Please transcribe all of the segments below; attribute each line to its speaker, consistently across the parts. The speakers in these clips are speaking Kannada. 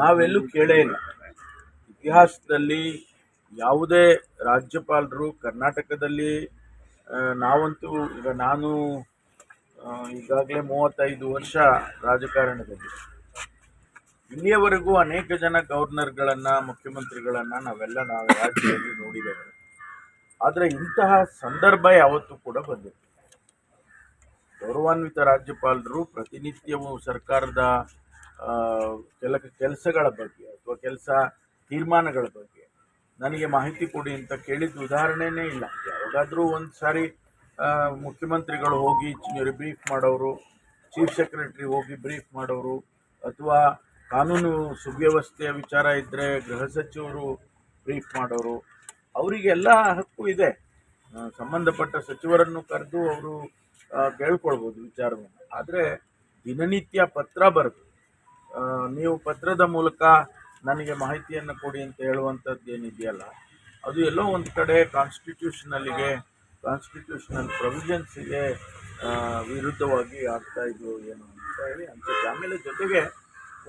Speaker 1: ನಾವೆಲ್ಲೂ ಕೇಳೇ ಇಲ್ಲ. ಇತಿಹಾಸದಲ್ಲಿ ಯಾವುದೇ ರಾಜ್ಯಪಾಲರು ಕರ್ನಾಟಕದಲ್ಲಿ ನಾವಂತೂ ಈಗ ನಾನು ಈಗಾಗಲೇ ಮೂವತ್ತೈದು ವರ್ಷ ರಾಜಕಾರಣದಲ್ಲಿ. ಇಲ್ಲಿಯವರೆಗೂ ಅನೇಕ ಜನ ಗವರ್ನರ್ಗಳನ್ನು ಮುಖ್ಯಮಂತ್ರಿಗಳನ್ನ ನಾವೆಲ್ಲ ನಾವು ರಾಜ್ಯದಲ್ಲಿ ನೋಡಿದ್ದೇವೆ. ಆದರೆ ಇಂತಹ ಸಂದರ್ಭ ಯಾವತ್ತೂ ಕೂಡ ಬಂದಿತ್ತು ಗೌರವಾನ್ವಿತ ರಾಜ್ಯಪಾಲರು ಪ್ರತಿನಿತ್ಯವೂ ಸರ್ಕಾರದ ಕೆಲ ಕೆಲಸಗಳ ಬಗ್ಗೆ ಅಥವಾ ಕೆಲಸ ತೀರ್ಮಾನಗಳ ಬಗ್ಗೆ ನನಗೆ ಮಾಹಿತಿ ಕೊಡಿ ಅಂತ ಕೇಳಿದ ಉದಾಹರಣೆನೇ ಇಲ್ಲ. ಯಾವಾಗಾದರೂ ಒಂದು ಸಾರಿ ಮುಖ್ಯಮಂತ್ರಿಗಳು ಹೋಗಿ ಬ್ರೀಫ್ ಮಾಡೋರು, ಚೀಫ್ ಸೆಕ್ರೆಟರಿ ಹೋಗಿ ಬ್ರೀಫ್ ಮಾಡೋರು, ಅಥವಾ ಕಾನೂನು ಸುವ್ಯವಸ್ಥೆಯ ವಿಚಾರ ಇದ್ದರೆ ಗೃಹ ಸಚಿವರು ಬ್ರೀಫ್ ಮಾಡೋರು, ಅವರಿಗೆಲ್ಲ ಹಕ್ಕು ಇದೆ. ಸಂಬಂಧಪಟ್ಟ ಸಚಿವರನ್ನು ಕರೆದು ಅವರು ಕೇಳ್ಕೊಳ್ಬೋದು ವಿಚಾರವನ್ನು. ಆದರೆ ದಿನನಿತ್ಯ ಪತ್ರ ಬರೆದು ನೀವು ಪತ್ರದ ಮೂಲಕ ನನಗೆ ಮಾಹಿತಿಯನ್ನು ಕೊಡಿ ಅಂತ ಹೇಳುವಂಥದ್ದು ಏನಿದೆಯಲ್ಲ, ಅದು ಎಲ್ಲೋ ಒಂದು ಕಡೆ ಕಾನ್ಸ್ಟಿಟ್ಯೂಷನಲ್ಲಿಗೆ ಕಾನ್ಸ್ಟಿಟ್ಯೂಷನಲ್ ಪ್ರೊವಿಷನ್ಸಿಗೆ ವಿರುದ್ಧವಾಗಿ ಆಗ್ತಾ ಇದ್ದು ಏನು ಅಂತ ಹೇಳಿ ಅನ್ಸುತ್ತೆ ಆಮೇಲೆ ಜೊತೆಗೆ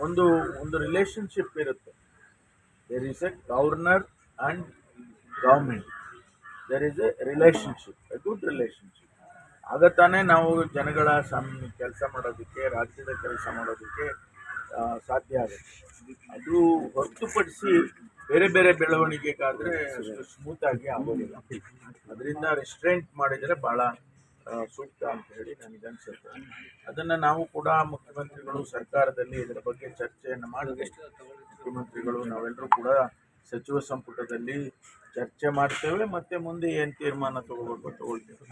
Speaker 1: ಒಂದು ಒಂದು ರಿಲೇಷನ್ಶಿಪ್ ಇರುತ್ತೆ. There is a governor and government there is a relationship a good relationship ಆಗ ತಾನೇ ನಾವು ಜನಗಳ ಸಂ ಕೆಲಸ ಮಾಡೋದಕ್ಕೆ, ರಾಜ್ಯದ ಕೆಲಸ ಮಾಡೋದಕ್ಕೆ ಸಾಧ್ಯ ಆಗುತ್ತೆ. ಅದು ಹೊರತುಪಡಿಸಿ ಬೇರೆ ಬೇರೆ ಬೆಳವಣಿಗೆಗಾದರೆ ಅಷ್ಟು ಸ್ಮೂತಾಗಿ ಆಗೋದಿಲ್ಲ. ಅದರಿಂದ ರೆಸ್ಟ್ರೆಂಟ್ ಮಾಡಿದರೆ ಭಾಳ ಸೂಕ್ತ ಅಂತ ಹೇಳಿ ನನಗನ್ಸುತ್ತೆ ಅದನ್ನು ನಾವು ಕೂಡ ಮುಖ್ಯಮಂತ್ರಿಗಳು ಸರ್ಕಾರದಲ್ಲಿ ಇದರ ಬಗ್ಗೆ ಚರ್ಚೆಯನ್ನು ಮಾಡಿದೆ ಮುಖ್ಯಮಂತ್ರಿಗಳು ನಾವೆಲ್ಲರೂ ಕೂಡ ಸಚಿವ ಸಂಪುಟದಲ್ಲಿ ಚರ್ಚೆ ಮಾಡ್ತೇವೆ, ಮತ್ತು ಮುಂದೆ ಏನು ತೀರ್ಮಾನ ತಗೋಬೇಕು ತಗೊಳ್ತೇವೆ